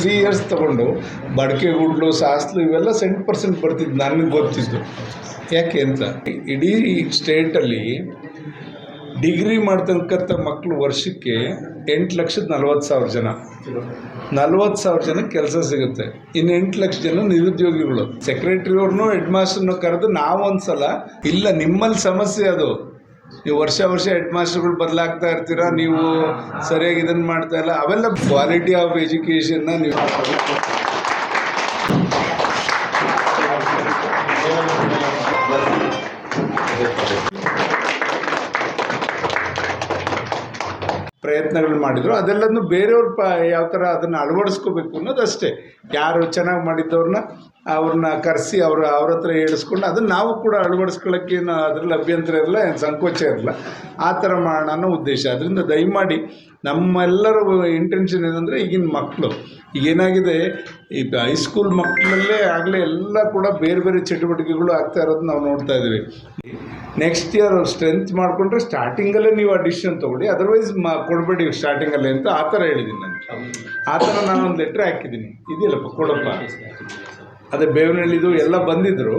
Three years ತೊಗೊಂಡು ಬಡಕೆ ಗುಡ್ಲು, ಸಾಸ್ಲು ಇವೆಲ್ಲ scent percent ಬರ್ತಿದ್ದು ನನಗೆ ಗೊತ್ತಿದ್ದು. ಯಾಕೆ ಅಂತ? ಇಡೀ ಸ್ಟೇಟಲ್ಲಿ ಡಿಗ್ರಿ ಮಾಡ್ತಕ್ಕಂಥ ಮಕ್ಕಳು ವರ್ಷಕ್ಕೆ ಎಂಟು ಲಕ್ಷದ ನಲ್ವತ್ತು ಸಾವಿರ ಜನ. ನಲ್ವತ್ತು ಸಾವಿರ ಜನಕ್ಕೆ ಕೆಲಸ ಸಿಗುತ್ತೆ. ಇನ್ನು ಎಂಟು ಲಕ್ಷ ಜನ ನಿರುದ್ಯೋಗಿಗಳು. ಸೆಕ್ರೆಟ್ರಿಯವ್ರನ್ನೂ ಹೆಡ್ ಮಾಸ್ಟರ್ನೂ ಕರೆದು ನಾವು ಒಂದ್ಸಲ ಇಲ್ಲ ನಿಮ್ಮಲ್ಲಿ ಸಮಸ್ಯೆ ಅದು. ನೀವು ವರ್ಷ ವರ್ಷ ಹೆಡ್ ಮಾಸ್ಟರ್ಗಳು ಬದಲಾಗ್ತಾ ಇರ್ತೀರಾ? ನೀವು ಸರಿಯಾಗಿ ಇದನ್ನು ಮಾಡ್ತಾ ಇಲ್ಲ. ಅವೆಲ್ಲ ಕ್ವಾಲಿಟಿ ಆಫ್ ಎಜುಕೇಷನ್ನ ನೀವು ಪ್ರಯತ್ನಗಳು ಮಾಡಿದ್ರು. ಅದೆಲ್ಲದನ್ನು ಬೇರೆಯವ್ರ ಪ, ಯಾವ ಥರ ಅದನ್ನು ಅಳವಡಿಸ್ಕೋಬೇಕು ಅನ್ನೋದು ಅಷ್ಟೇ. ಯಾರು ಚೆನ್ನಾಗಿ ಮಾಡಿದ್ದವ್ರನ್ನ ಅವ್ರನ್ನ ಕರೆಸಿ ಅವ್ರ ಅವ್ರ ಹತ್ರ ಹೇಳಿಸ್ಕೊಂಡು ಅದನ್ನು ನಾವು ಕೂಡ ಅಳವಡಿಸ್ಕೊಳ್ಳೋಕ್ಕೆ ಏನು ಅದರಲ್ಲಿ ಅಭ್ಯಂತರ ಇರಲ್ಲ, ಏನು ಸಂಕೋಚ ಇರಲ್ಲ. ಆ ಥರ ಮಾಡೋಣ ಅನ್ನೋ ಉದ್ದೇಶ. ಅದರಿಂದ ದಯಮಾಡಿ ನಮ್ಮೆಲ್ಲರ ಇಂಟೆನ್ಷನ್ ಏನಂದರೆ ಈಗಿನ ಮಕ್ಕಳು ಏನಾಗಿದೆ ಈ ಹೈಸ್ಕೂಲ್ ಮಕ್ಕಳಲ್ಲೇ ಆಗಲೇ ಎಲ್ಲ ಕೂಡ ಬೇರೆ ಬೇರೆ ಚಟುವಟಿಕೆಗಳು ಆಗ್ತಾ ಇರೋದು ನಾವು ನೋಡ್ತಾ ಇದ್ದೀವಿ. ನೆಕ್ಸ್ಟ್ ಇಯರ್ ಸ್ಟ್ರೆಂತ್ ಮಾಡಿಕೊಂಡ್ರೆ ಸ್ಟಾರ್ಟಿಂಗಲ್ಲೇ ನೀವು ಆ ಡಿಸಿಷನ್ ತೊಗೊಳ್ಳಿ. ಅದರ್ವೈಸ್ ಮಾ ಕೊಡಬೇಡಿ ಸ್ಟಾರ್ಟಿಂಗಲ್ಲೇ ಅಂತ ಆ ಥರ ಹೇಳಿದ್ದೀನಿ ನಾನು. ಆ ಥರ ನಾನು ಒಂದು ಲೆಟ್ರ್ ಹಾಕಿದ್ದೀನಿ. ಇದೆಯಲ್ಲಪ್ಪ, ಕೊಡಪ್ಪ? ಅದೇ ಬೇವನಹಳ್ಳಿದು ಎಲ್ಲ ಬಂದಿದ್ರು.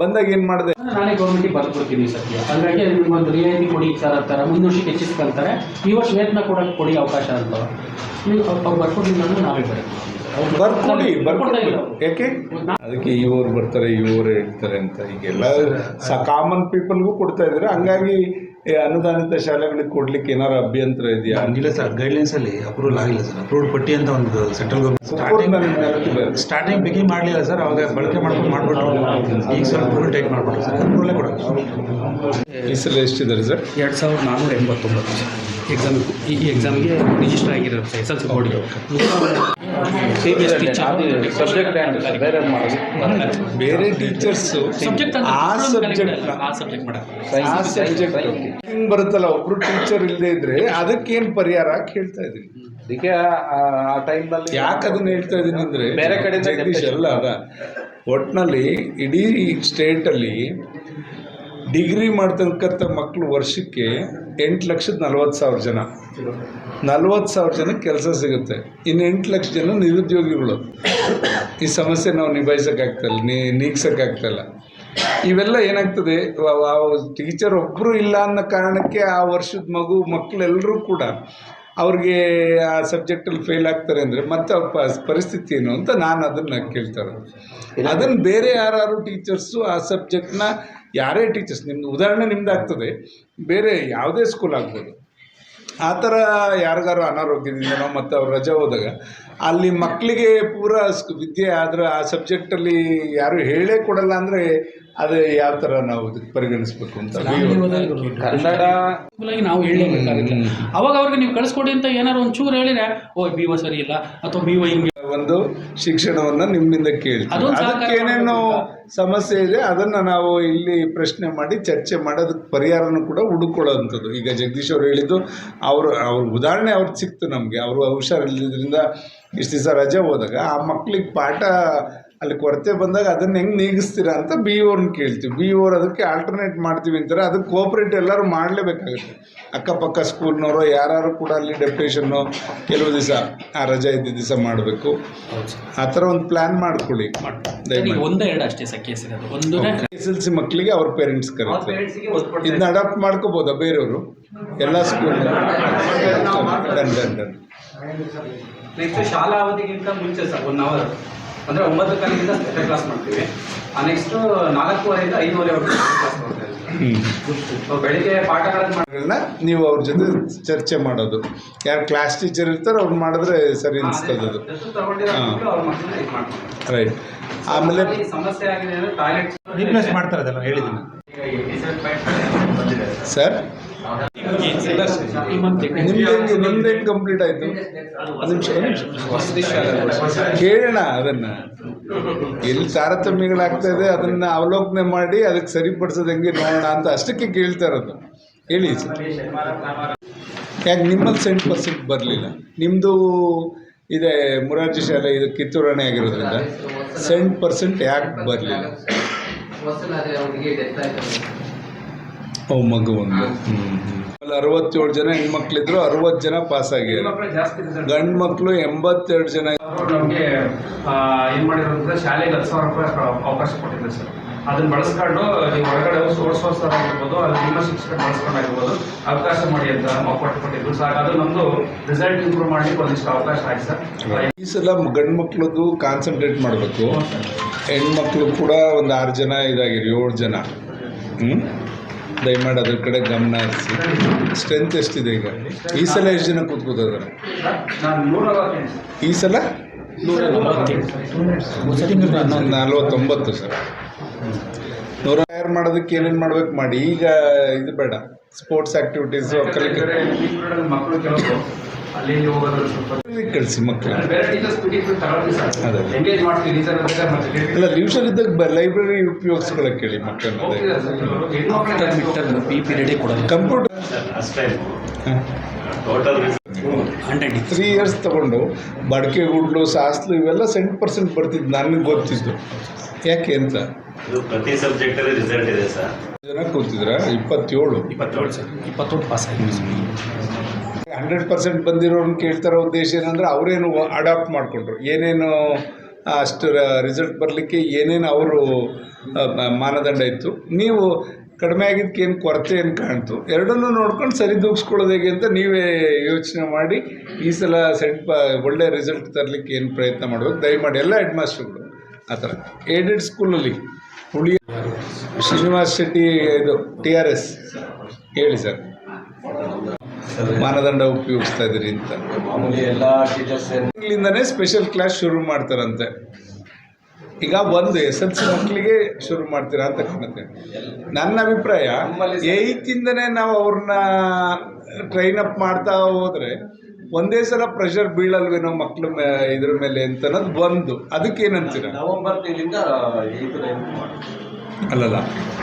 ಬಂದಾಗ ಏನು ಮಾಡಿದೆ? ನಾನೇ ಗೌರ್ಮೆಂಟಿಗೆ ಬರ್ಕೊಡ್ತೀನಿ ಸದ್ಯ ಹಾಗಾಗಿ ನಿಮ್ಗೊಂದು ರಿಯಾಯಿತಿ ಕೊಡಿ ಸರ್ ಅಂತಾರೆ. ಮುಂದೆ ವರ್ಷಕ್ಕೆ ಹೆಚ್ಚಿಸ್ಕೊಂತಾರೆ. ಈ ವರ್ಷ ವೇತನ ಕೊಡಕ್ ಕೊಡಿ ಅವಕಾಶ ಅಂತ. ನೀವು ಅವ್ರು ಅಂದ್ರೆ ನಾವೇ ಬರೀತೀವಿ ಬರ್ಕೊಡಿ ಬರ್ಕೊಡಿ. ಯಾಕೆ? ಅದಕ್ಕೆ ಇವರು ಬರ್ತಾರೆ ಇವರು ಹೇಳ್ತಾರೆ ಅಂತ. ಈಗೆಲ್ಲ ಸ ಕಾಮನ್ ಪೀಪಲ್ಗೂ ಕೊಡ್ತಾ ಇದ್ರೆ ಹಂಗಾಗಿ ಈ ಅನುದಾನಿತ ಶಾಲೆಗಳಿಗೆ ಕೊಡ್ಲಿಕ್ಕೆ ಏನಾರು ಅಭ್ಯಂತರ ಇದೆಯಾ? ಹಂಗಿಲ್ಲ ಸರ್ ಗೈಡ್ಲೈನ್ಸ್ ಅಲ್ಲಿ ಅಪ್ರೂವಲ್ ಆಗಿಲ್ಲ ಸರ್. ಅಪ್ರೂವ್ಡ್ ಪಟ್ಟಿ ಅಂತ ಒಂದು ಸೆಂಟ್ರಲ್ ಗೌರ್ಮೆಂಟ್ ಸ್ಟಾರ್ಟಿಂಗ್ ಬಿಗಿ ಮಾಡಲಿಲ್ಲ ಸರ್ ಅವಾಗ ಬಳಕೆ ಮಾಡ್ಕೊಂಡು ಮಾಡ್ಬಿಟ್ಟು ಈಗ ಸ್ವಲ್ಪ ಅಪ್ರೂವಲ್ ಟೈಟ್ ಮಾಡ್ಬಿಟ್ರು ಸರ್. ಅಪ್ರೂವಲ್ಲೇ ಕೊಡೋದು. ಈ ಸಲ ಎಷ್ಟಿದ್ದಾರೆ ಸರ್ ಎರಡು ಸಾವಿರದ ನಾನ್ನೂರ ಎಂಬತ್ತೊಂಬತ್ತು ಎಕ್ಸಾಮ್ ಈ ಎಕ್ಸಾಮ್ಗೆ ರಿಜಿಸ್ಟರ್ ಆಗಿರುತ್ತೆ ಎಸ್ ಎಲ್ ಸಿ ಬೋರ್ಡ್ಗೆ ಸಿ ಬಿ ಎಸ್ ಸಬ್ಜೆಕ್ಟ್ ಬೇರೆ ಬೇರೆ ಟೀಚರ್ಸು ಸಬ್ಜೆಕ್ಟ್ ಆ ಸಬ್ಜೆಕ್ಟ್ ಆ ಸಬ್ಜೆಕ್ಟ್ ಆ ಸಬ್ಜೆಕ್ಟ್ ಹಿಂಗ್ ಬರುತ್ತಲ್ಲ ಒಬ್ರು ಟೀಚರ್ ಇಲ್ಲದೆ ಇದ್ರೆ ಅದಕ್ಕೇನ್ ಪರಿಹಾರ ಕೇಳ್ತಾ ಇದ್ದೀನಿ. ಅದಕ್ಕೆ ಆ ಟೈಮ್ನಲ್ಲಿ ಯಾಕೆ ಅದನ್ನ ಹೇಳ್ತಾ ಇದ್ದೀನಿ ಅಂದ್ರೆ ಬೇರೆ ಕಡೆ ಜಗದೀಶ್ ಅಲ್ಲ ಅದ. ಒಟ್ಟಿನಲ್ಲಿ ಇಡೀ ಸ್ಟೇಟಲ್ಲಿ ಡಿಗ್ರಿ ಮಾಡ್ತಕ್ಕಂಥ ಮಕ್ಕಳು ವರ್ಷಕ್ಕೆ ಎಂಟು ಲಕ್ಷದ ನಲ್ವತ್ತು ಸಾವಿರ ಜನ. ನಲ್ವತ್ತು ಸಾವಿರ ಜನಕ್ಕೆ ಕೆಲಸ ಸಿಗುತ್ತೆ. ಇನ್ನು ಎಂಟು ಲಕ್ಷ ಜನ ನಿರುದ್ಯೋಗಿಗಳು. ಈ ಸಮಸ್ಯೆ ನಾವು ನಿಭಾಯಿಸೋಕ್ಕಾಗ್ತಲ್ಲ ನೀ ನೀಗ್ಸೋಕ್ಕಾಗ್ತಲ್ಲ ಇವೆಲ್ಲ ಏನಾಗ್ತದೆ ಟೀಚರ್ ಒಬ್ಬರು ಇಲ್ಲ ಅನ್ನೋ ಕಾರಣಕ್ಕೆ ಆ ವರ್ಷದ ಮಗು ಮಕ್ಕಳೆಲ್ಲರೂ ಕೂಡ ಅವ್ರಿಗೆ ಆ ಸಬ್ಜೆಕ್ಟಲ್ಲಿ ಫೇಲ್ ಆಗ್ತಾರೆ ಅಂದರೆ ಮತ್ತೆ ಅವ್ರ ಪರಿಸ್ಥಿತಿ ಏನು ಅಂತ ನಾನು ಅದನ್ನು ಕೇಳ್ತಾರೆ ಅದನ್ನು ಬೇರೆ ಯಾರು ಟೀಚರ್ಸು ಆ ಸಬ್ಜೆಕ್ಟ್ನ ಯಾರೇ ಟೀಚರ್ಸ್ ನಿಮ್ದು ಉದಾಹರಣೆ ನಿಮ್ದು ಆಗ್ತದೆ ಬೇರೆ ಯಾವುದೇ ಸ್ಕೂಲ್ ಆಗ್ಬೋದು. ಆ ಥರ ಯಾರಿಗಾರು ಅನಾರೋಗ್ಯದಿಂದನೋ ಮತ್ತು ಅವ್ರು ರಜೆ ಹೋದಾಗ ಅಲ್ಲಿ ಮಕ್ಕಳಿಗೆ ಪೂರ ವಿದ್ಯೆ ಆದರೆ ಆ ಸಬ್ಜೆಕ್ಟಲ್ಲಿ ಯಾರು ಹೇಳೇ ಕೊಡಲ್ಲ ಅಂದರೆ ಅದು ಯಾವ ತರ ನಾವು ಪರಿಗಣಿಸಬೇಕು ಪರಿಗಣಿಸ್ಬೇಕು ಅಂತ ಕನ್ನಡ ನಾವು ಹೇಳಲೇಬೇಕಾಗುತ್ತೆ ಅವಾಗ ಅವ್ರಿಗೆ ನೀವು ಕಳಿಸ್ಕೊಡಿ ಅಂತ ಏನಾರು ಒಂಚೂರು ಹೇಳಿದ್ರೆ ಓ ಬಿವ ಒ ಸರಿ ಇಲ್ಲ ಅಥವಾ ಬಿವ ಒ ಹಿಂಗೆ ಒಂದು ಶಿಕ್ಷಣವನ್ನ ನಿಮ್ಮಿಂದ ಕೇಳ್ತೀವಿ. ಅದೊಂದು ಸಹಕಾರ ಅದಕ್ಕೆ ಏನೇನು ಸಮಸ್ಯೆ ಇದೆ ಅದನ್ನ ನಾವು ಇಲ್ಲಿ ಪ್ರಶ್ನೆ ಮಾಡಿ ಚರ್ಚೆ ಮಾಡೋದಕ್ಕೆ ಪರಿಹಾರನೂ ಕೂಡ ಹುಡುಕೊಳ್ಳೋವಂಥದ್ದು. ಈಗ ಜಗದೀಶ್ ಅವರು ಹೇಳಿದ್ದು ಅವರು ಅವ್ರ ಉದಾಹರಣೆ ಅವ್ರಿಗೆ ಸಿಕ್ತು ನಮಗೆ. ಅವರು ಹುಷಾರಿಲ್ಲದ್ರಿಂದ ಇಷ್ಟು ದಿವಸ ರಜೆ ಹೋದಾಗ ಆ ಮಕ್ಳಿಗೆ ಪಾಠ ಅಲ್ಲಿ ಕೊರತೆ ಬಂದಾಗ ಅದನ್ನು ಹೆಂಗೆ ನೀಗಿಸ್ತೀರಾ ಅಂತ ಬಿ ಓರ್ನ ಕೇಳ್ತೀವಿ. ಬಿ ಓರ್ ಅದಕ್ಕೆ ಆಲ್ಟರ್ನೇಟ್ ಮಾಡ್ತೀವಿ ಅಂತಾರೆ. ಅದಕ್ಕೆ ಕೋಪ್ರೇಟ್ ಎಲ್ಲರೂ ಮಾಡಲೇಬೇಕಾಗುತ್ತೆ. ಅಕ್ಕಪಕ್ಕ ಸ್ಕೂಲ್ನವರು ಯಾರು ಕೂಡ ಅಲ್ಲಿ ಡೆಪ್ಯುಟೇಷನ್ನು ಕೆಲವು ದಿವಸ ಆ ರಜೆ ಇದ್ದ ದಿವಸ ಮಾಡಬೇಕು. ಆ ಥರ ಒಂದು ಪ್ಲ್ಯಾನ್ ಮಾಡ್ಕೊಳ್ಳಿ. ಒಂದು ಒಂದೇ ಎರಡು ಅಷ್ಟೇ ಸರ್ ಕೇಸ್ ಒಂದು ಎಸ್ ಎಲ್ ಸಿ ಮಕ್ಕಳಿಗೆ ಅವ್ರ ಪೇರೆಂಟ್ಸ್ ಕರೀತಾರೆ. ಇದನ್ನ ಅಡಾಪ್ಟ್ ಮಾಡ್ಕೋಬೋದಾ ಬೇರೆಯವರು? ಎಲ್ಲ school done done done next ಶಾಲಾ ಅವಧಿಗಿಂತ ಮುಂಚೆ ಸರ್ ಒನ್ ಅವರ್ ಅಂದ್ರೆ ಒಂಬತ್ತು ಕಾಲಿಂದ ಸ್ಪೆಷಲ್ ಕ್ಲಾಸ್ ಮಾಡ್ತೀವಿ. ನೆಕ್ಸ್ಟ್ ನಾಲ್ಕೂವರೆಯಿಂದ ಐದುವರೆವರೆಗೂ ಕ್ಲಾಸ್ ಮಾಡ್ತಾ ಇದ್ದೀವಿ ಸೊ ಬೆಳಿಗ್ಗೆ ಪಾಠಗಳನ್ನು ಮಾಡಿ ಗಳನ್ನ ನೀವು ಅವ್ರ ಜೊತೆ ಚರ್ಚೆ ಮಾಡೋದು. ಯಾರು ಕ್ಲಾಸ್ ಟೀಚರ್ ಇರ್ತಾರೋ ಅವ್ರು ಮಾಡಿದ್ರೆ ಸರಿ ಅನಿಸ್ತದೆ ಅದು. ರೈಟ್ ಆಮೇಲೆ ಸಮಸ್ಯೆ ಆಗಿದೆ ಅಂದ್ರೆ ಟಾಯ್ಲೆಟ್ ರಿಪ್ಲೇಸ್ ಮಾಡ್ತಾರೆ ಅದೆಲ್ಲ ಹೇಳಿದ್ದೀನಿ ಸರ್ ನಿಮ್ದು ಹೆಂಗೆ ನಿಮ್ದು ಕಂಪ್ಲೀಟ್ ಆಯಿತು? ನಿಮಿಷ ಕೇಳೋಣ ಅದನ್ನು. ಎಲ್ಲಿ ತಾರತಮ್ಯಗಳಾಗ್ತಾ ಇದೆ ಅದನ್ನು ಅವಲೋಕನೆ ಮಾಡಿ ಅದಕ್ಕೆ ಸರಿಪಡಿಸೋದು ಹೆಂಗೆ ನೋಡೋಣ ಅಂತ ಅಷ್ಟಕ್ಕೆ ಕೇಳ್ತಾ ಇರೋದು. ಹೇಳಿ ಯಾಕೆ ನಿಮ್ಮಲ್ಲಿ ಸೆಂಟ್ ಪರ್ಸೆಂಟ್ ಬರಲಿಲ್ಲ? ನಿಮ್ಮದು ಇದೆ ಮುರಾರ್ಜಿ ಶಾಲೆ ಇದು ಕಿತ್ತೂರಾಣೆ ಆಗಿರೋದ್ರಿಂದ ಸೆಂಟ್ ಪರ್ಸೆಂಟ್ ಯಾಕೆ ಬರಲಿಲ್ಲ? ಮಗು ಒಂದು ಅಲ್ಲಿ ಅರವತ್ತೇಳು ಜನ ಹೆಣ್ಮಕ್ಳಿದ್ರು ಅರವತ್ತು ಜನ ಪಾಸ್ ಆಗಿದ್ದಾರೆ ಜಾಸ್ತಿ ಗಂಡು ಮಕ್ಕಳು ಎಂಬತ್ತೆರಡು ಜನ. ಅವರು ನಮಗೆ ಏನು ಮಾಡಿರೋದ್ರೆ ಶಾಲೆಗೆ ಹತ್ತು ಸಾವಿರ ರೂಪಾಯಿ ಅವಕಾಶ ಕೊಟ್ಟಿದ್ದೆ ಸರ್. ಅದನ್ನ ಬಳಸ್ಕೊಂಡು ನೀವು ಹೊರಗಡೆ ಸೋರ್ಸ್ ಸರ್ ಆಗಿರ್ಬೋದು ಅಲ್ಲಿ ನಿಮ್ಮ ಶಿಕ್ಷಕ ಬಳಸ್ಕೊಂಡಾಗಿರ್ಬೋದು ಅವಕಾಶ ಮಾಡಿ ಅಂತ ಕೊಟ್ಟು ಕೊಟ್ಟಿದ್ರು ಸರ್. ಅದು ನಮ್ಮದು ರಿಸಲ್ಟ್ ಇಂಪ್ರೂವ್ ಮಾಡ್ಲಿಕ್ಕೆ ಒಂದಿಷ್ಟು ಅವಕಾಶ ಆಯ್ತು ಸರ್. ಈ ಸಲ ಗಂಡ್ ಮಕ್ಳದ್ದು ಕಾನ್ಸಂಟ್ರೇಟ್ ಮಾಡಬೇಕು ಹೆಣ್ಮಕ್ಳು ಕೂಡ ಒಂದು ಆರು ಜನ ಇದಾಗಿರಿ ಏಳು ಜನ. ಹ್ಞೂ ದಯಮಾಡಿ ಅದ್ರ ಕಡೆ ಗಮನ ಹರಿಸಿ. ಸ್ಟ್ರೆಂತ್ ಎಷ್ಟಿದೆ ಈಗ? ಈ ಸಲ ಎಷ್ಟು ಜನ ಕೂತ್ಕೋತಿದ್ದಾರೆ. ಈ ಸಲ? ನಲ್ವತ್ತೊಂಬತ್ತು ಸರ್. ನೂರ ತಯಾರು ಮಾಡೋದಕ್ಕೆ ಏನೇನು ಮಾಡ್ಬೇಕು ಮಾಡಿ. ಈಗ ಇದು ಬೇಡ. ಸ್ಪೋರ್ಟ್ಸ್ ಆ್ಯಕ್ಟಿವಿಟೀಸು ಕಲಿಕೆ ಬೇರೆ ಈ ಅಲ್ಲಿ ಮಕ್ಕಳು ಕೆಲವರು ಅಲ್ಲಿ ಇಲ್ಲಿ ಹೋಗೋದು ಸ್ವಲ್ಪ ಕಳಿಸಿ ಮಕ್ಕಳು. ಬೇರೆ ಟೀಚರ್ಸ್ ಪಿ ಟಿ ತಗೊಳ್ತೀವಿ ಅದೇ. ಎಂಗೇಜ್ ಮಾಡ್ತೀವಿ ಟೀಚರ್ ಮತ್ತೆ ಇಲ್ಲ ಟ್ಯೂಷನ್ ಇದ್ದಾಗ ಲೈಬ್ರರಿ ಉಪಯೋಗಿಸ್ಕೊಳಕ್ಕೆ ಹೇಳಿ ಮಕ್ಕಳನ್ನ. ಹೆಣ್ಮಕ್ಳು ಪೀರಿಯಡೇ ಕೊಡೋದು. ಕಂಪ್ಯೂಟರ್ ಅಷ್ಟೇ ಟೋಟಲ್ ಹಂಡ್ರೆಡ್ ತ್ರೀ ಇಯರ್ಸ್ ತಗೊಂಡು ಬಡಕೆ ಗುಡ್ಲು ಸಾಸ್ಲು ಇವೆಲ್ಲ ಸೆಂಟ್ ಪರ್ಸೆಂಟ್ ಬರ್ತಿದ್ದು ನನಗೆ ಗೊತ್ತಿದ್ದು. ಯಾಕೆ ಅಂತ? ಇದು ಪ್ರತಿ ಸಬ್ಜೆಕ್ಟ್ ಅಲ್ಲಿ ರಿಸಲ್ಟ್ ಇದೆ ಸರ್. ಜನ ಕೂತಿದ್ರ? ಇಪ್ಪತ್ತೇಳು. ಇಪ್ಪತ್ತೇಳು ಸರ್. ಇಪ್ಪತ್ತೊಂದು ಪಾಸ್ ಆಗಿದೆ ಹಂಡ್ರೆಡ್ ಪರ್ಸೆಂಟ್ ಬಂದಿರೋರು ಕೇಳ್ತಾರೋ ಉದ್ದೇಶ ಏನಂದ್ರೆ ಅವರೇನು ಅಡಾಪ್ಟ್ ಮಾಡಿಕೊಂಡ್ರು. ಏನೇನು ಅಷ್ಟು ರಿಸಲ್ಟ್ ಬರಲಿಕ್ಕೆ ಏನೇನು ಅವರು ಮಾನದಂಡ ಇತ್ತು. ನೀವು ಕಡಿಮೆ ಆಗಿದ್ದಕ್ಕೆ ಏನು ಕೊರತೆ ಏನು ಕಾಣ್ತು? ಎರಡನ್ನೂ ನೋಡ್ಕೊಂಡು ಸರಿದೂಗಿಸ್ಕೊಳ್ಳೋದು ಹೇಗೆ ಅಂತ ನೀವೇ ಯೋಚನೆ ಮಾಡಿ ಈ ಸಲ ಸೆಟ್ ಒಳ್ಳೆ ರಿಸಲ್ಟ್ ತರಲಿಕ್ಕೆ ಏನು ಪ್ರಯತ್ನ ಮಾಡಬೇಕು? ದಯಮಾಡಿ ಎಲ್ಲ ಹೆಡ್ ಮಾಸ್ಟರ್ಗಳು ಆ ಥರ. ಏಡೆಡ್ ಸ್ಕೂಲಲ್ಲಿ ಹುಳಿ ಶ್ರೀನಿವಾಸ್ ಶೆಟ್ಟಿ ಇದು ಟಿ ಆರ್ ಎಸ್ ಹೇಳಿ ಸರ್. ಮಾನದಂಡ ಉಪಯೋಗಿಸ್ತಾ ಇದ್ದೀರಿ ಅಂತ. ಮಾಮೂಲಿ ಎಲ್ಲ ಟೀಚರ್ಸ್ ಇಲ್ಲಿಂದನೇ ಸ್ಪೆಷಲ್ ಕ್ಲಾಸ್ ಶುರು ಮಾಡ್ತಾರಂತೆ. ಈಗ ಒಂದು ಎಸ್ ಎಲ್ ಸಿ ಮಕ್ಕಳಿಗೆ ಶುರು ಮಾಡ್ತೀರಾ ಅಂತ ಕಾಣುತ್ತೆ. ನನ್ನ ಅಭಿಪ್ರಾಯ ಏಯ್ತಿಂದನೇ ನಾವು ಅವ್ರನ್ನ ಟ್ರೈನ್ ಅಪ್ ಮಾಡ್ತಾ ಹೋದ್ರೆ ಒಂದೇ ಸಲ ಪ್ರೆಷರ್ ಬೀಳಲ್ವೇನೋ ಮಕ್ಳ ಮೇ ಇದ್ರ ಮೇಲೆ ಅಂತ ಅನ್ನೋದು ಅದಕ್ಕೆ ಅದಕ್ಕೇನಂತೀರ? ನವೆಂಬರ್ ತಿಂಗಳಿಂದ ಅಲ್ಲಲ್ಲ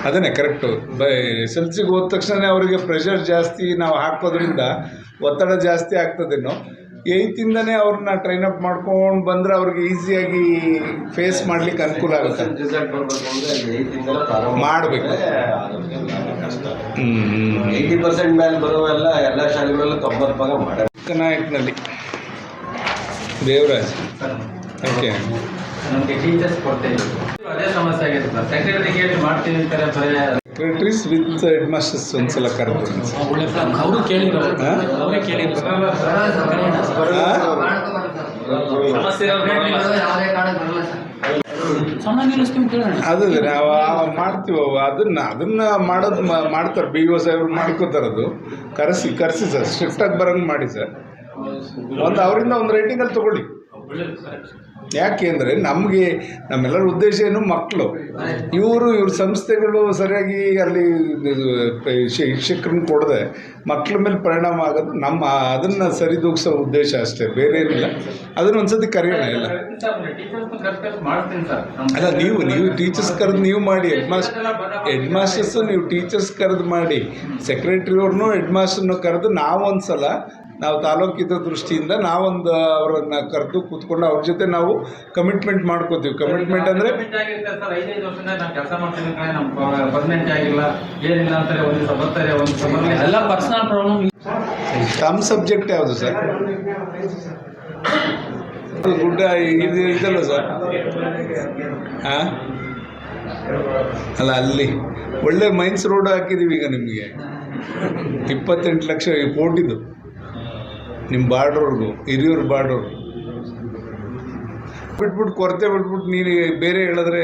ಅದನ್ನೇ ಕರೆಕ್ಟು ಬೈ ಎಸ್ ಎಲ್ ಸಿಗೆ ಹೋದ ತಕ್ಷಣ ಅವರಿಗೆ ಪ್ರೆಷರ್ ಜಾಸ್ತಿ ನಾವು ಹಾಕೋದ್ರಿಂದ ಒತ್ತಡ ಜಾಸ್ತಿ ಆಗ್ತದೇನೋ ಏಯ್ತಿಂದನೇ ಅವ್ರನ್ನ ಟ್ರೈನ್ ಅಪ್ ಮಾಡ್ಕೊಂಡು ಬಂದರೆ ಅವ್ರಿಗೆ ಈಸಿಯಾಗಿ ಫೇಸ್ ಮಾಡ್ಲಿಕ್ಕೆ ಅನುಕೂಲ ಆಗುತ್ತೆ. ಮಾಡಬೇಕು. ಏಯ್ಟಿ ಪರ್ಸೆಂಟ್ ಮೇಲೆ ಬರುವೆಲ್ಲ ಎಲ್ಲ ಶಾಲೆಗಳಲ್ಲೂ ತೊಂಬತ್ತು ಭಾಗ ಮಾಡ ನಾಯಕನಲ್ಲಿ. ದೇವರಾಜ್. ಓಕೆ ನಮಗೆ ಟೀಚರ್ಸ್ ಕೊಡ್ತೇವೆ ಅದೇ ಸಮಸ್ಯೆ ಆಗಿದೆ ಸರ್ ಸೆಕ್ರೆಟರಿಗೇಟ್ ಮಾಡ್ತೀವಿ ಅಂತಾರೆ ಬರೀ ಸೆಕ್ರೆಟ್ರೀಸ್ ವಿತ್ ಹೆಡ್ ಮಾಸ್ಟರ್ಸ್ ಒಂದ್ಸಲ ಕರೆದು. ಒಳ್ಳೆ ಅವರು ಕೇಳಿದ್ರು. ಹಾ? ಅವರೇ ಕೇಳಿದ್ರು. ಸರ್. ಕರೆಯೋಣ ಸರ್. ಸಣ್ಣ ಸ್ಕೀಮ್ ಕೇಳೋಣ. ಅದು ನಾವು ಆ- ಮಾಡ್ತೀವಿ ಅವು. ಅದನ್ನ ಅದನ್ನ ಮಾಡೋದು ಮಾಡ್ತಾರೆ. ಬಿ ಒ ಸಾಹೇಬ್ರು ಮಾಡ್ಕೋತಾರೆ ಅದು. ಕರೆಸಿ ಕರೆಸಿ ಸರ್. ಸ್ಟ್ರಿಕ್ಟಾಗಿ ಬರಂಗ್ ಮಾಡಿ ಸರ್. ಒಂದು ಅವರಿಂದ ಒಂದು ರೇಟಿಂಗಲ್ಲಿ ತಗೊಳ್ಳಿ. ಯಾಕೆ ಅಂದರೆ ನಮಗೆ ನಮ್ಮೆಲ್ಲರ ಉದ್ದೇಶ ಏನು ಮಕ್ಕಳು. ಇವರು ಇವ್ರ ಸಂಸ್ಥೆಗಳು ಸರಿಯಾಗಿ ಅಲ್ಲಿ ಶಿಕ್ಷಕರನ್ನ ಕೊಡದೆ ಮಕ್ಕಳ ಮೇಲೆ ಪರಿಣಾಮ ಆಗೋದು ನಮ್ಮ ಅದನ್ನು ಸರಿದೂಗಿಸೋ ಉದ್ದೇಶ ಅಷ್ಟೇ, ಬೇರೆ ಏನಿಲ್ಲ. ಅದನ್ನ ಒಂದ್ಸತಿ ಕರೆಯೋಣ ಸರ್ ಅಲ್ಲ, ನೀವು ನೀವು ಟೀಚರ್ಸ್ ಕರೆದು ನೀವು ಮಾಡಿ ಹೆಡ್ ಮಾಸ್ಟರ್ ಹೆಡ್ ಮಾಸ್ಟರ್ಸು ನೀವು ಟೀಚರ್ಸ್ ಕರೆದು ಮಾಡಿ ಸೆಕ್ರೆಟ್ರಿ ಅವ್ರನ್ನೂ ಹೆಡ್ ಮಾಸ್ಟರ್ನೂ ಕರೆದು ನಾವೊಂದು ಸಲ ನಾವು ತಾಲೂಕಿದ ದೃಷ್ಟಿಯಿಂದ ನಾವೊಂದು ಅವರನ್ನ ಕರೆದು ಕೂತ್ಕೊಂಡು ಅವ್ರ ಜೊತೆ ನಾವು ಕಮಿಟ್ಮೆಂಟ್ ಮಾಡ್ಕೋತೀವಿ. ಕಮಿಟ್ಮೆಂಟ್ ಅಂದರೆ Commitment ಆಗಿರುತ್ತೆ ಸರ್. ಐದೈದು ವರ್ಷದಿಂದ ನಾನು ಕೆಲಸ ಮಾಡ್ತೀನಿ ಕಣೆ. ನಮ್ಮ ಪರ್ಮನೆಂಟ್ ಆಗಿಲ್ಲ. ಏನಿಲ್ಲ ಅಂತಾರೆ ಒಂದು ದಿವಸ ಬರ್ತಾರೆ ಒಂದು ದಿವಸ ಬರಲಿಲ್ಲ ಎಲ್ಲ ಪರ್ಸನಲ್ ಪ್ರಾಬ್ಲಮ್ ತಮ್ಮ ಸಬ್ಜೆಕ್ಟ್ ಯಾವುದು ಸರ್? ಗುಡ್ಡ ಇದು ಇದಲ್ಲ ಸರ್. ಹಾಂ ಅಲ್ಲ ಅಲ್ಲಿ. ಒಳ್ಳೆ ಮೈನ್ಸ್ ರೋಡ್ ಹಾಕಿದ್ದೀವಿ ಈಗ ನಿಮಗೆ. ಇಪ್ಪತ್ತೆಂಟು ಲಕ್ಷ ಕೋಟಿದು ನಿಮ್ಮ ಬಾರ್ಡ್ರವ್ರಿಗೂ ಹಿರಿಯೂರು ಬಾರ್ಡ್ರವ್ರು ಬಿಟ್ಬಿಟ್ಟು ಕೊರತೆ ಬಿಟ್ಬಿಟ್ಟು ನೀನು ಬೇರೆ ಹೇಳಿದ್ರೆ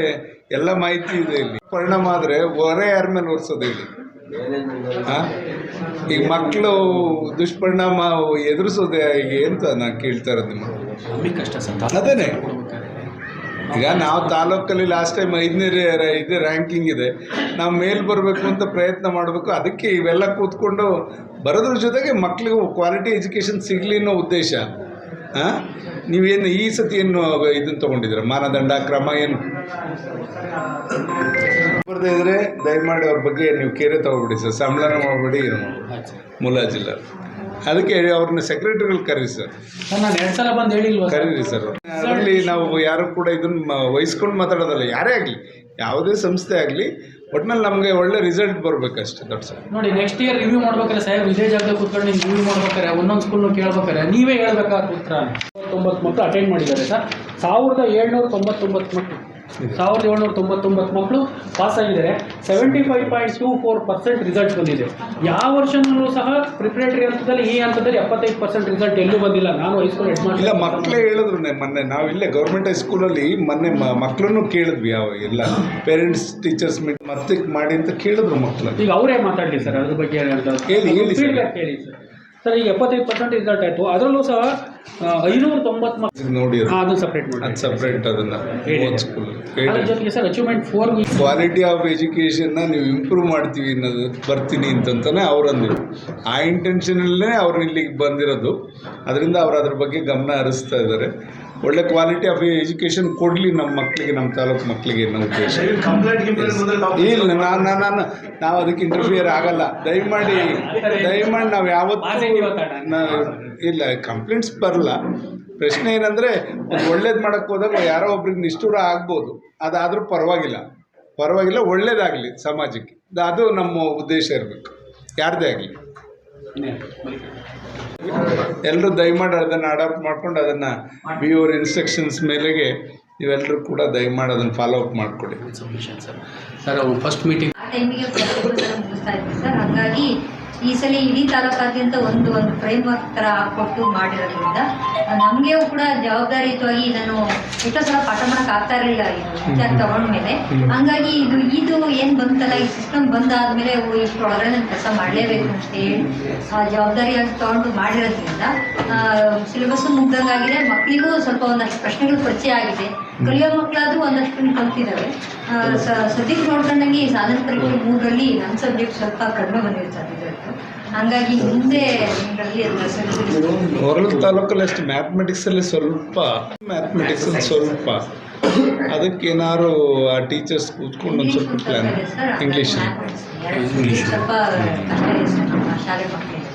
ಎಲ್ಲ ಮಾಹಿತಿ ಇದೆ ಇಲ್ಲಿ. ಪರಿಣಾಮ ಆದರೆ ಹೊರೆ ಯಾರ ಮೇಲೆ ಒರೆಸೋದು ಇಲ್ಲಿ? ಹಾಂ? ಈಗ ಮಕ್ಕಳು ದುಷ್ಪರಿಣಾಮ ಎದುರಿಸೋದೆ ಈಗ ಅಂತ ನಾನು ಕೇಳ್ತಾ ಇರೋದು ನಿಮ್ಮ ಅದೇನೆ ಈಗ ನಾವು ತಾಲೂಕಲ್ಲಿ ಲಾಸ್ಟ್ ಟೈಮ್ ಐದನೇ ಇದು ರ್ಯಾಂಕಿಂಗ್ ಇದೆ. ನಾವು ಮೇಲ್ ಬರಬೇಕು ಅಂತ ಪ್ರಯತ್ನ ಮಾಡಬೇಕು. ಅದಕ್ಕೆ ಇವೆಲ್ಲ ಕೂತ್ಕೊಂಡು ಬರೋದ್ರ ಜೊತೆಗೆ ಮಕ್ಕಳಿಗೆ ಕ್ವಾಲಿಟಿ ಎಜುಕೇಷನ್ ಸಿಗಲಿ ಅನ್ನೋ ಉದ್ದೇಶ. ಹಾಂ ನೀವೇನು ಈ ಸತಿ ಏನು ಇದನ್ನು ತೊಗೊಂಡಿದ್ದೀರ? ಮಾನದಂಡ ಕ್ರಮ ಏನು? ಬರ್ದೇ ಇದ್ರೆ ದಯಮಾಡಿ ಅವ್ರ ಬಗ್ಗೆ ನೀವು ಕೇರೆ ತಗೋಬಿಡಿ ಸರ್. ಸಂಬಳನ ಮಾಡಬೇಡಿ. ಏನು ಮುಲಾಜಿಲ್ಲ ಅದಕ್ಕೆ ಅವ್ರನ್ನ ಸೆಕ್ರೆಟರಿಗಳು ಕರೀರಿ ಸರ್ ನಾನು ಎರಡು ಸಲ ಬಂದು ಹೇಳಿಲ್ವಾ ಸರ್? ಕರೀರಿ ಸರ್ ಅದರಲ್ಲಿ ನಾವು ಯಾರು ಕೂಡ ಇದನ್ನ ವಹಿಸ್ಕೊಂಡು ಮಾತಾಡೋದಲ್ಲ ಯಾರೇ ಆಗಲಿ ಯಾವುದೇ ಸಂಸ್ಥೆ ಆಗಲಿ ಒಟ್ನಲ್ಲಿ ನಮಗೆ ಒಳ್ಳೆ ರಿಸಲ್ಟ್ ಬರಬೇಕಷ್ಟೇ ದೊಡ್ಡ ಸರ್ ನೋಡಿ ನೆಕ್ಸ್ಟ್ ಇಯರ್ ರಿವ್ಯೂ ಮಾಡ್ಬೇಕಾದ್ರೆ ಸಾಹೇಬ್ ಇದೇ ಜಾಗದಲ್ಲಿ ಕೂತ್ಕೊಂಡು ನೀವು ರಿವ್ಯೂ ಮಾಡ್ಬೇಕಾರೆ ಒಂದೊಂದು ಸ್ಕೂಲ್ನು ಕೇಳ್ಬೇಕಾರೆ ನೀವೇ ಹೇಳ್ಬೇಕಾದ ಉತ್ತರ? ತೊಂಬತ್ತು ಮಕ್ಕಳು ಅಟೆಂಡ್ ಮಾಡಿದ್ದಾರೆ ಸರ್ ಸಾವಿರದ ಏಳ್ನೂರ ತೊಂಬತ್ತೊಂಬತ್ತು ಮಕ್ಕಳು ಸಾವಿರದ ಏಳ್ನೂರ ತೊಂಬತ್ತೊಂಬತ್ತು ಮಕ್ಕಳು ಪಾಸ್ ಆಗಿದ್ದಾರೆ seventy five point two four percent result ಬಂದಿದೆ. ಯಾವ ವರ್ಷನೂ ಸಹ ಪ್ರಿಪ್ರೇಟರಿ ಹಂತದಲ್ಲಿ ಈ ಹಂತದಲ್ಲಿ ಎಪ್ಪತ್ತೈದು ಪರ್ಸೆಂಟ್ ರಿಸಲ್ಟ್ ಎಲ್ಲೂ ಬಂದಿಲ್ಲ. ನಾನು ಹೈಸ್ಕೂಲ್ ಹೆಡ್ ಇಲ್ಲ ಮಕ್ಕಳೇ ಹೇಳಿದ್ರು ಮೊನ್ನೆ. ನಾವು ಇಲ್ಲೇ ಗೌರ್ಮೆಂಟ್ ಹೈಸ್ಕೂಲಲ್ಲಿ ಮೊನ್ನೆ ಮಕ್ಕಳನ್ನು ಕೇಳಿದ್ವಿ ಯಾವ ಎಲ್ಲ ಪೇರೆಂಟ್ಸ್ ಟೀಚರ್ಸ್ ಮೀಟ್ ಮತ್ತೆ ಮಾಡಿ ಅಂತ ಕೇಳಿದ್ರು ಮಕ್ಕಳು ಈಗ ಅವರೇ ಮಾತಾಡಲಿ ಸರ್ ಅದ್ರ ಬಗ್ಗೆ ಹೇಳಿ, ಹೇಳಿ ಸರ್. ಸರ್ ಈಗ ಎಪ್ಪತ್ತೈದು ಪರ್ಸೆಂಟ್ ರಿಸಲ್ಟ್ ಆಯಿತು. ಅದರಲ್ಲೂ ಸಹ ಐನೂರ ತೊಂಬತ್ತು ಮಕ್ಕಳು ನೋಡಿ ಅದು ಸಪ್ರೇಟ್ ಮಾಡಿ. ಅದು ಸಪ್ರೇಟ್ ಅದನ್ನ ಅದ್ರ ಜೊತೆಗೆ sir achievement for quality of ಎಜುಕೇಷನ್ನ ನೀವು ಇಂಪ್ರೂವ್ ಮಾಡ್ತೀವಿ ಅನ್ನೋದು ಬರ್ತೀನಿ ಅಂತಂತಾನೆ ಅವ್ರಂದ್ರು. ಆ ಇಂಟೆನ್ಷನಲ್ಲೇ ಅವ್ರು ಇಲ್ಲಿಗೆ ಬಂದಿರೋದು. ಅದರಿಂದ ಅವ್ರು ಅದ್ರ ಬಗ್ಗೆ ಗಮನ ಹರಿಸ್ತಾ ಇದ್ದಾರೆ. ಒಳ್ಳೆ ಕ್ವಾಲಿಟಿ ಆಫ್ ಎಜುಕೇಶನ್ ಕೊಡಲಿ ನಮ್ಮ ಮಕ್ಕಳಿಗೆ ನಮ್ಮ ತಾಲೂಕು ಮಕ್ಕಳಿಗೆ ನಮ್ಮ ಉದ್ದೇಶ. ಇಲ್ಲ ನಾನು ನಾನು ನಾವು ಅದಕ್ಕೆ ಇಂಟರ್ಫಿಯರ್ ಆಗಲ್ಲ. ದಯಮಾಡಿ ದಯಮಾಡಿ ನಾವು ಯಾವತ್ತೂ ಇಲ್ಲ ಕಂಪ್ಲೇಂಟ್ಸ್ ಬರಲ್ಲ. ಪ್ರಶ್ನೆ ಏನಂದರೆ ಒಂದು ಒಳ್ಳೇದು ಮಾಡೋಕ್ಕೆ ಹೋದಾಗ ಯಾರೋ ಒಬ್ರಿಗೆ ನಿಷ್ಠೂರ ಆಗ್ಬೋದು. ಅದಾದರೂ ಪರವಾಗಿಲ್ಲ. ಪರವಾಗಿಲ್ಲ ಒಳ್ಳೇದಾಗಲಿ ಸಮಾಜಕ್ಕೆ. ಅದು ನಮ್ಮ ಉದ್ದೇಶ ಇರಬೇಕು. ಯಾರದೇ ಆಗಲಿ. ಎಲ್ಲರೂ ದಯಮಾಡಿ ಅದನ್ನು ಅಡಾಪ್ಟ್ ಮಾಡ್ಕೊಂಡು ಅದನ್ನು ಬಿ ಅವ್ರ ಇನ್ಸ್ಟ್ರಕ್ಷನ್ಸ್ ಮೇಲೆಗೆ ನೀವೆಲ್ಲರೂ ಕೂಡ ದಯಮಾಡಿ ಅದನ್ನು ಫಾಲೋ ಅಪ್ ಮಾಡಿಕೊಡಿ ಸರ್ ಸರ್ ಅವ್ರು ಫಸ್ಟ್ ಮೀಟಿಂಗ್ ಆ ಟೈಮಿಗೆ ಪ್ರತಿಯೊಬ್ಬರು ಸಲ ಮುಗಿಸ್ತಾ ಇದ್ವಿ ಸರ್. ಹಾಗಾಗಿ ಈ ಸಲ ಇಡೀ ತಾಲೂಕಾದ್ಯಂತ ಒಂದು ಒಂದು ಫ್ರೇಮ್ ವರ್ಕ್ ಥರ ಹಾಕ್ಕೊಟ್ಟು ಮಾಡಿರೋದ್ರಿಂದ ನಮಗೆ ಕೂಡ ಜವಾಬ್ದಾರಿಯುತವಾಗಿ ಇದನ್ನು ಎಷ್ಟೋ ಸಲ ಪಾಠ ಮಾಡಕ್ ಆಗ್ತಾ ಇರಲಿಲ್ಲ ಇದು ವಿಚಾರ ತಗೊಂಡ್ಮೇಲೆ. ಹಂಗಾಗಿ ಇದು ಇದು ಏನ್ ಬಂತಲ್ಲ ಈ ಸಿಸ್ಟಮ್ ಬಂದಾದ್ಮೇಲೆ ಇಷ್ಟು ಒಳಗಡೆ ನಾನು ಕೆಲಸ ಮಾಡಲೇಬೇಕು ಅಂತ ಹೇಳಿ ಆ ಜವಾಬ್ದಾರಿಯಾಗಿ ತಗೊಂಡು ಮಾಡಿರೋದ್ರಿಂದ ಸಿಲೆಬಸ್ಸು ಮುಗ್ದಂಗಾಗಿದೆ ಮಕ್ಕಳಿಗೂ ಸ್ವಲ್ಪ ಒಂದಷ್ಟು ಪ್ರಶ್ನೆಗಳು ಪರಿಚಯ ಆಗಿದೆ. ಕಲಿಯೋ ಮಕ್ಕಳಾದ್ರೂ ಒಂದಷ್ಟು ಕಲ್ತಿದ್ದಾವೆ ಸದ್ಯಕ್ಕೆ ನೋಡ್ಕೊಂಡಂಗೆ ಈ ಸಾಧನ ಪರೀಕ್ಷೆ ಮೂರರಲ್ಲಿ ನನ್ನ ಸಬ್ಜೆಕ್ಟ್ ಸ್ವಲ್ಪ ಕಡಿಮೆ ಬಂದಿರ್ತಾ ರಿಸಲ್ಟ್ ಹಂಗಾಗಿ ಹಿಂದೆ ಹೊರಲ್ ತಾಲೂಕಲ್ಲಿ ಅಷ್ಟು ಮ್ಯಾಥಮೆಟಿಕ್ಸಲ್ಲಿ ಸ್ವಲ್ಪ ಮ್ಯಾಥಮೆಟಿಕ್ಸಲ್ಲಿ ಸ್ವಲ್ಪ. ಅದಕ್ಕೇನಾದ್ರು ಆ ಟೀಚರ್ಸ್ ಕೂತ್ಕೊಂಡು ಒಂದು ಸ್ವಲ್ಪ ಪ್ಲ್ಯಾನ್ ಇಂಗ್ಲೀಷ್ ಇಂಗ್ಲೀಷ್ ಸ್ವಲ್ಪ ಕಷ್ಟ ಇದೆ ಸರ್ ನಮ್ಮ ಶಾಲೆ ಮಕ್ಕಳಿಗೆ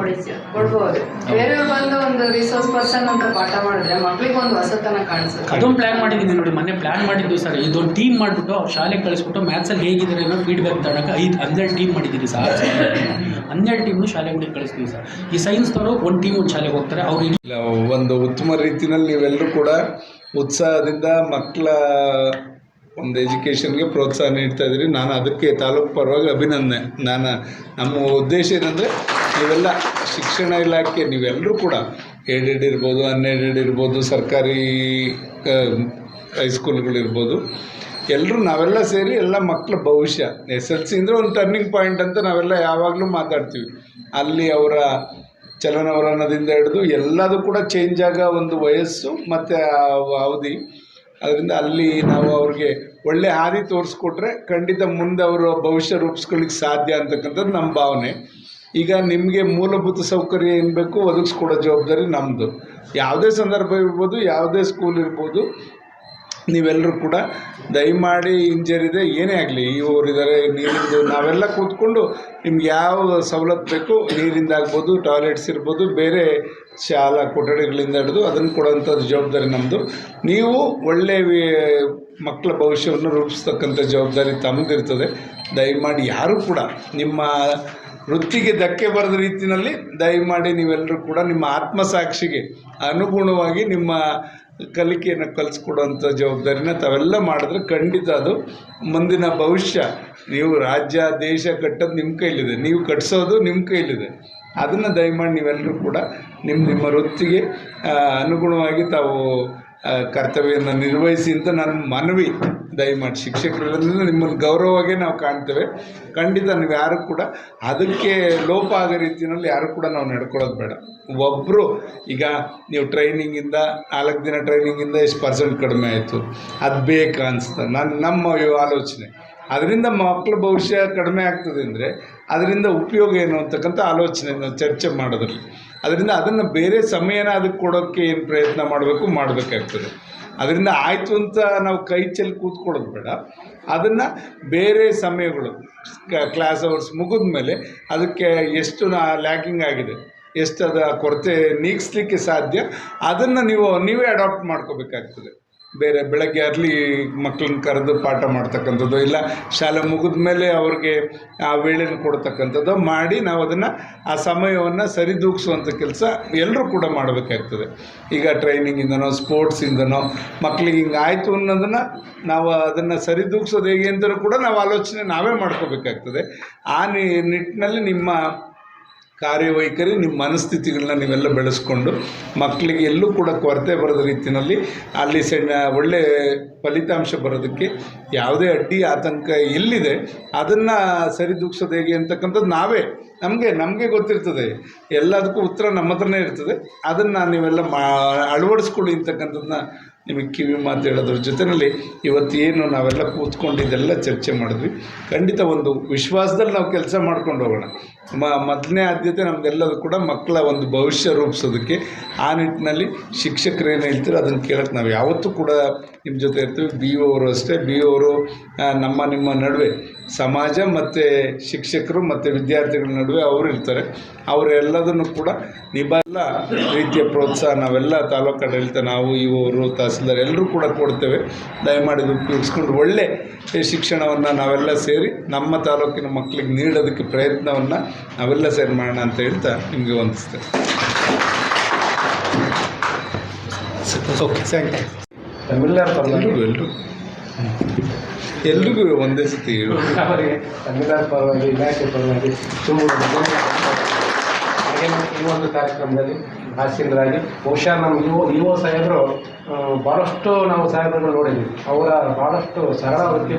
ಕೊಡಿ ಕೊಡ್ಬೋದು. ಬೇರೆ ಬಂದು ಒಂದು ರಿಸೋರ್ಸ್ ಪರ್ಸನ್ ಅಂತ ಪಾಠ ಮಾಡಿದ್ರೆ ಮಕ್ಳಿಗೆ ಒಂದು ಹೊಸತನ ಕಾಣಿಸುತ್ತೆ. ಅದೊಂದು ಪ್ಲಾನ್ ಮಾಡಿದ್ದೀನಿ ನೋಡಿ ಮೊನ್ನೆ ಪ್ಲಾನ್ ಮಾಡಿದ್ದು ಸರ್. ಇದೊಂದು ಟೀಮ್ ಮಾಡಿಬಿಟ್ಟು ಅವ್ರು ಶಾಲೆಗೆ ಕಳಿಸ್ಬಿಟ್ಟು ಮ್ಯಾಥ್ಸಲ್ಲಿ ಹೇಗಿದ್ದಾರೆ ಅನ್ನೋ ಫೀಡ್ಬ್ಯಾಕ್ ತಗೊಳಕ್ಕೆ ಐದು ಹನ್ನೆರಡು ಟೀಮ್ ಮಾಡಿದ್ದೀವಿ ಸರ್. ಹನ್ನೆರಡು ಟೀಮ್ನು ಶಾಲೆಗಳಿಗೆ ಕಳಿಸ್ತೀವಿ ಸರ್. ಈ ಸೈನ್ಸ್ನವರು ಒಂದು ಟೀಮ್ ಒಂದು ಶಾಲೆಗೆ ಹೋಗ್ತಾರೆ. ಅವ್ರು ಇಲ್ಲ ಒಂದು ಉತ್ತಮ ರೀತಿಯಲ್ಲಿ ನೀವೆಲ್ಲರೂ ಕೂಡ ಉತ್ಸಾಹದಿಂದ ಮಕ್ಕಳ ಒಂದು ಎಜುಕೇಷನ್ಗೆ ಪ್ರೋತ್ಸಾಹ ನೀಡ್ತಾ ಇದ್ದೀರಿ. ನಾನು ಅದಕ್ಕೆ ತಾಲೂಕು ಪರವಾಗಿ ಅಭಿನಂದನೆ. ನಾನು ನಮ್ಮ ಉದ್ದೇಶ ಏನಂದರೆ ನೀವೆಲ್ಲ ಶಿಕ್ಷಣ ಇಲಾಖೆ, ನೀವೆಲ್ಲರೂ ಕೂಡ ಏಡೆಡ್ ಇರ್ಬೋದು ಅನ್ಏಡೆಡ್ ಇರ್ಬೋದು, ಸರ್ಕಾರಿ ಹೈಸ್ಕೂಲ್ಗಳಿರ್ಬೋದು ಎಲ್ಲರೂ ನಾವೆಲ್ಲ ಸೇರಿ ಎಲ್ಲ ಮಕ್ಕಳ ಭವಿಷ್ಯ. ಎಸ್ ಎಲ್ ಸಿ ಅಂದರೆ ಒಂದು ಟರ್ನಿಂಗ್ ಪಾಯಿಂಟ್ ಅಂತ ನಾವೆಲ್ಲ ಯಾವಾಗಲೂ ಮಾತಾಡ್ತೀವಿ. ಅಲ್ಲಿ ಅವರ ಚಲನವಲನದಿಂದ ಹಿಡಿದು ಎಲ್ಲದೂ ಕೂಡ ಚೇಂಜ್ ಆಗ ಒಂದು ವಯಸ್ಸು ಮತ್ತು ಅವಧಿ. ಅದರಿಂದ ಅಲ್ಲಿ ನಾವು ಅವ್ರಿಗೆ ಒಳ್ಳೆ ಹಾದಿ ತೋರಿಸ್ಕೊಟ್ರೆ ಖಂಡಿತ ಮುಂದೆ ಅವರು ಭವಿಷ್ಯ ರೂಪಿಸ್ಕೊಳ್ಳಿಕ್ಕೆ ಸಾಧ್ಯ ಅಂತಕ್ಕಂಥದ್ದು ನಮ್ಮ ಭಾವನೆ. ಈಗ ನಿಮಗೆ ಮೂಲಭೂತ ಸೌಕರ್ಯ ಏನು ಬೇಕು ಒದಗಿಸ್ಕೊಡೋ ಜವಾಬ್ದಾರಿ ನಮ್ಮದು ಯಾವುದೇ ಸಂದರ್ಭ ಇರ್ಬೋದು, ಯಾವುದೇ ಸ್ಕೂಲ್ ಇರ್ಬೋದು ನೀವೆಲ್ಲರೂ ಕೂಡ ದಯಮಾಡಿ ಇಂಜರಿದೆ ಏನೇ ಆಗಲಿ ಇವ್ರಿದ್ದಾರೆ ನೀರಿಂದು ನಾವೆಲ್ಲ ಕೂತ್ಕೊಂಡು ನಿಮ್ಗೆ ಯಾವ ಸವಲತ್ತು ಬೇಕು, ನೀರಿಂದ ಆಗ್ಬೋದು ಟಾಯ್ಲೆಟ್ಸ್ ಇರ್ಬೋದು, ಬೇರೆ ಶಾಲಾ ಕೊಠಡಿಗಳಿಂದ ಹಿಡಿದು ಅದನ್ನು ಕೊಡೋಂಥದ್ದು ಜವಾಬ್ದಾರಿ ನಮ್ಮದು ನೀವು ಒಳ್ಳೆ ಮಕ್ಕಳ ಭವಿಷ್ಯವನ್ನು ರೂಪಿಸ್ತಕ್ಕಂಥ ಜವಾಬ್ದಾರಿ ತಮ್ಮದಿರ್ತದೆ ದಯಮಾಡಿ ಯಾರೂ ಕೂಡ ನಿಮ್ಮ ವೃತ್ತಿಗೆ ಧಕ್ಕೆ ಬರದ ರೀತಿಯಲ್ಲಿ ದಯಮಾಡಿ ನೀವೆಲ್ಲರೂ ಕೂಡ ನಿಮ್ಮ ಆತ್ಮಸಾಕ್ಷಿಗೆ ಅನುಗುಣವಾಗಿ ನಿಮ್ಮ ಕಲಿಕೆಯನ್ನು ಕಲಿಸ್ಕೊಡುವಂಥ ಜವಾಬ್ದಾರಿನ ತಾವೆಲ್ಲ ಮಾಡಿದ್ರೆ ಖಂಡಿತ ಅದು ಮುಂದಿನ ಭವಿಷ್ಯ. ನೀವು ರಾಜ್ಯ, ದೇಶ ಕಟ್ಟೋದು ನಿಮ್ಮ ಕೈಲಿದೆ. ನೀವು ಕಟ್ಟಿಸೋದು ನಿಮ್ಮ ಕೈಲಿದೆ. ಅದನ್ನು ದಯಮಾಡಿ ನೀವೆಲ್ಲರೂ ಕೂಡ ನಿಮ್ಮ ನಿಮ್ಮ ವೃತ್ತಿಗೆ ಅನುಗುಣವಾಗಿ ತಾವು ಕರ್ತವ್ಯವನ್ನು ನಿರ್ವಹಿಸಿ ಅಂತ ನನ್ನ ಮನವಿ. ದಯಮಾಡಿ ಶಿಕ್ಷಕರಿಂದ ನಿಮ್ಮನ್ನು ಗೌರವವಾಗೇ ನಾವು ಕಾಣ್ತೇವೆ. ಖಂಡಿತ ನೀವು ಯಾರು ಕೂಡ ಅದಕ್ಕೆ ಲೋಪ ಆಗೋ ರೀತಿಯಲ್ಲಿ ಯಾರು ಕೂಡ ನಾವು ನಡ್ಕೊಳ್ಳೋದು ಬೇಡ. ಒಬ್ಬರು ಈಗ ನೀವು ಟ್ರೈನಿಂಗಿಂದ ನಾಲ್ಕು ದಿನ ಟ್ರೈನಿಂಗಿಂದ ಎಷ್ಟು ಪರ್ಸೆಂಟ್ ಕಡಿಮೆ ಆಯಿತು? ಅದು ಬೇಕಾ ಅನಿಸ್ತಾ ನಾನು, ನಮ್ಮ ಆಲೋಚನೆ. ಅದರಿಂದ ಮಕ್ಕಳ ಭವಿಷ್ಯ ಕಡಿಮೆ ಆಗ್ತದೆ ಅಂದರೆ ಅದರಿಂದ ಉಪಯೋಗ ಏನು ಅಂತಕ್ಕಂಥ ಆಲೋಚನೆ ಚರ್ಚೆ ಮಾಡೋದ್ರಲ್ಲಿ. ಅದರಿಂದ ಅದನ್ನು ಬೇರೆ ಸಮಯನ ಅದಕ್ಕೆ ಕೊಡೋಕ್ಕೆ ಏನು ಪ್ರಯತ್ನ ಮಾಡಬೇಕು, ಮಾಡಬೇಕಾಗ್ತದೆ. ಅದರಿಂದ ಆಯಿತು ಅಂತ ನಾವು ಕೈ ಚೆಲ್ಲಿ ಕೂತ್ಕೊಳ್ಳೋದು ಬೇಡ. ಅದನ್ನು ಬೇರೆ ಸಮಯಗಳು ಕ್ಲಾಸ್ ಅವರ್ಸ್ ಮುಗಿದ ಮೇಲೆ ಅದಕ್ಕೆ ಎಷ್ಟು ಲ್ಯಾಕಿಂಗ್ ಆಗಿದೆ ಎಷ್ಟು ಅದ ಕೊರತೆ ನೀಗಿಸ್ಲಿಕ್ಕೆ ಸಾಧ್ಯ, ಅದನ್ನು ನೀವು, ನೀವೇ ಅಡಾಪ್ಟ್ ಮಾಡ್ಕೋಬೇಕಾಗ್ತದೆ. ಬೇರೆ ಬೆಳಗ್ಗೆ ಅರ್ಲಿ ಮಕ್ಕಳನ್ನ ಕರೆದು ಪಾಠ ಮಾಡ್ತಕ್ಕಂಥದ್ದು, ಇಲ್ಲ ಶಾಲೆ ಮುಗಿದ ಮೇಲೆ ಅವ್ರಿಗೆ ಆ ವೇಳೆನ ಕೊಡ್ತಕ್ಕಂಥದ್ದು ಮಾಡಿ ನಾವು ಅದನ್ನು ಆ ಸಮಯವನ್ನು ಸರಿದೂಗಿಸುವಂಥ ಕೆಲಸ ಎಲ್ಲರೂ ಕೂಡ ಮಾಡಬೇಕಾಗ್ತದೆ. ಈಗ ಟ್ರೈನಿಂಗಿಂದನೋ ಸ್ಪೋರ್ಟ್ಸಿಂದನೋ ಮಕ್ಕಳಿಗೆ ಹಿಂಗೆ ಆಯಿತು ಅನ್ನೋದನ್ನು ನಾವು ಅದನ್ನು ಸರಿದೂಗಿಸೋದು ಹೇಗೆ ಅಂತಲೂ ಕೂಡ ನಾವು ಆಲೋಚನೆ ನಾವೇ ಮಾಡ್ಕೋಬೇಕಾಗ್ತದೆ. ಆ ನಿಟ್ಟಿನಲ್ಲಿ ನಿಮ್ಮ ಕಾರ್ಯವೈಖರಿ ನಿಮ್ಮ ಮನಸ್ಥಿತಿಗಳನ್ನ ನೀವೆಲ್ಲ ಬೆಳೆಸ್ಕೊಂಡು ಮಕ್ಕಳಿಗೆ ಎಲ್ಲೂ ಕೂಡ ಕೊರತೆ ಬರದ ರೀತಿಯಲ್ಲಿ ಅಲ್ಲಿ ಸಣ್ಣ ಒಳ್ಳೆ ಫಲಿತಾಂಶ ಬರೋದಕ್ಕೆ ಯಾವುದೇ ಅಡ್ಡಿ ಆತಂಕ ಎಲ್ಲಿದೆ ಅದನ್ನು ಸರಿದೂಗಿಸೋದು ಹೇಗೆ ಅಂತಕ್ಕಂಥದ್ದು ನಾವೇ. ನಮಗೆ ನಮಗೆ ಗೊತ್ತಿರ್ತದೆ. ಎಲ್ಲದಕ್ಕೂ ಉತ್ತರ ನಮ್ಮ ಹತ್ರನೇ ಇರ್ತದೆ. ಅದನ್ನು ನೀವೆಲ್ಲ ಮಾ ಅಳವಡಿಸ್ಕೊಳ್ಳಿ ಅಂತಕ್ಕಂಥದ್ದನ್ನ ನಿಮಗೆ ಕಿವಿ ಮಾತು ಹೇಳೋದ್ರ ಜೊತೆಯಲ್ಲಿ ಇವತ್ತೇನು ನಾವೆಲ್ಲ ಕೂತ್ಕೊಂಡು ಇದೆಲ್ಲ ಚರ್ಚೆ ಮಾಡಿದ್ವಿ. ಖಂಡಿತ ಒಂದು ವಿಶ್ವಾಸದಲ್ಲಿ ನಾವು ಕೆಲಸ ಮಾಡ್ಕೊಂಡು ಹೋಗೋಣ. ಮ, ಮೊದಲನೇ ಆದ್ಯತೆ ನಮ್ದೆಲ್ಲದು ಕೂಡ ಮಕ್ಕಳ ಒಂದು ಭವಿಷ್ಯ ರೂಪಿಸೋದಕ್ಕೆ ಆ ನಿಟ್ಟಿನಲ್ಲಿ ಶಿಕ್ಷಕರು ಏನು ಹೇಳ್ತೀರೋ ಅದನ್ನು ಕೇಳೋಕ್ಕೆ ನಾವು ಯಾವತ್ತೂ ಕೂಡ ನಿಮ್ಮ ಜೊತೆ ಇರ್ತೀವಿ. ಬಿ ಒ ಅವರು ಅಷ್ಟೇ. ಬಿ ಅವರು ನಮ್ಮ ನಿಮ್ಮ ನಡುವೆ ಸಮಾಜ ಮತ್ತು ಶಿಕ್ಷಕರು ಮತ್ತು ವಿದ್ಯಾರ್ಥಿಗಳ ನಡುವೆ ಅವರು ಇರ್ತಾರೆ. ಅವರೆಲ್ಲದನ್ನು ಕೂಡ ನಿಬಲ್ಲ ರೀತಿಯ ಪ್ರೋತ್ಸಾಹ ನಾವೆಲ್ಲ ತಾಲೂಕು ಆಡಳಿತ, ನಾವು ಇವರು ತಹಸೀಲ್ದಾರ್ ಎಲ್ಲರೂ ಕೂಡ ಕೊಡ್ತೇವೆ. ದಯಮಾಡಿ ಉಪಯೋಗಿಸ್ಕೊಂಡು ಒಳ್ಳೆ ಶಿಕ್ಷಣವನ್ನು ನಾವೆಲ್ಲ ಸೇರಿ ನಮ್ಮ ತಾಲೂಕಿನ ಮಕ್ಕಳಿಗೆ ನೀಡೋದಕ್ಕೆ ಪ್ರಯತ್ನವನ್ನು ನಾವೆಲ್ಲ ಸೇರಿ ಮಾಡೋಣ ಅಂತ ಹೇಳ್ತಾ ನಿಮಗೆ ಒಂದಿಸ್ತೆ ಓಕೆ ತಮಿಳ್ನಾಡು ಪರವಾಗಿ ಎಲ್ರಿಗೂ ಒಂದೇ ಸತಿ ತಮಿಳ್ನಾಡು ಪರವಾಗಿ ಇಲಾಖೆ ಪರವಾಗಿ ತುಂಬ ಈ ಒಂದು ಕಾರ್ಯಕ್ರಮದಲ್ಲಿ ಆಸೀನರಾಗಿ ಬಹುಶಃ ನಮ್ಮ ಯುವ ಯುವ ಸಾಹೇಬರು ಭಾಳಷ್ಟು ನಾವು ಸಾಹೇಬರನ್ನು ನೋಡಿದ್ವಿ. ಅವರ ಭಾಳಷ್ಟು ಸರಳ ವೃತ್ತಿ